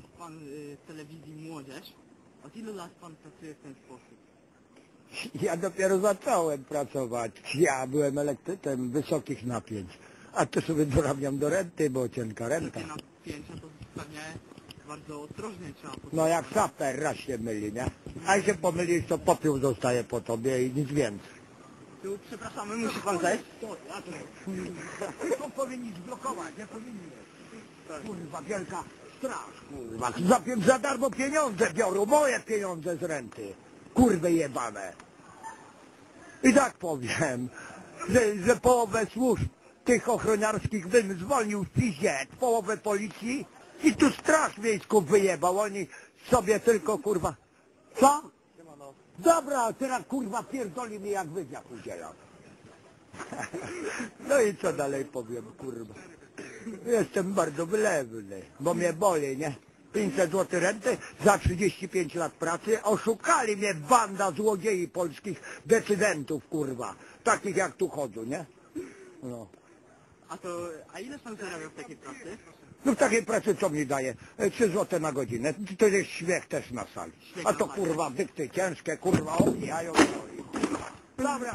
jest pan y, telewizji Młodzież. Od ilu lat pan pracuje w ten sposób? Ja dopiero zacząłem pracować. Ja byłem elektrykiem wysokich napięć. A to sobie dorabiam do renty, bo cienka renta. Takie napięcia to pewnie bardzo ostrożnie trzeba. No jak saper raz się myli, nie? A jak się pomylisz, to popiół zostaje po tobie i nic więcej. Tu przepraszamy, musi pan zejść. To powinni zblokować, nie powinni. Kurwa, wielka straż, kurwa. Za, za darmo pieniądze biorą, moje pieniądze z renty. Kurwy jebane. I tak powiem, że, że połowę służb tych ochroniarskich bym zwolnił w piździe, połowę policji i tu straż miejską wyjebał. Oni sobie tylko, kurwa... Co? Dobra, teraz kurwa pierdoli mi jak wywiad udzielam. No i co dalej powiem, kurwa. Jestem bardzo wylewny, bo mnie boli, nie? 500 zł renty za 35 lat pracy. Oszukali mnie banda złodziei polskich decydentów, kurwa. Takich jak tu chodzą, nie? No. A to, a ile pan zarabia w takiej pracy? No w takiej pracy co mi daje? E, 3 zł na godzinę. To jest śmiech też na sali. A to kurwa dykty ciężkie, kurwa obijają. Dobra.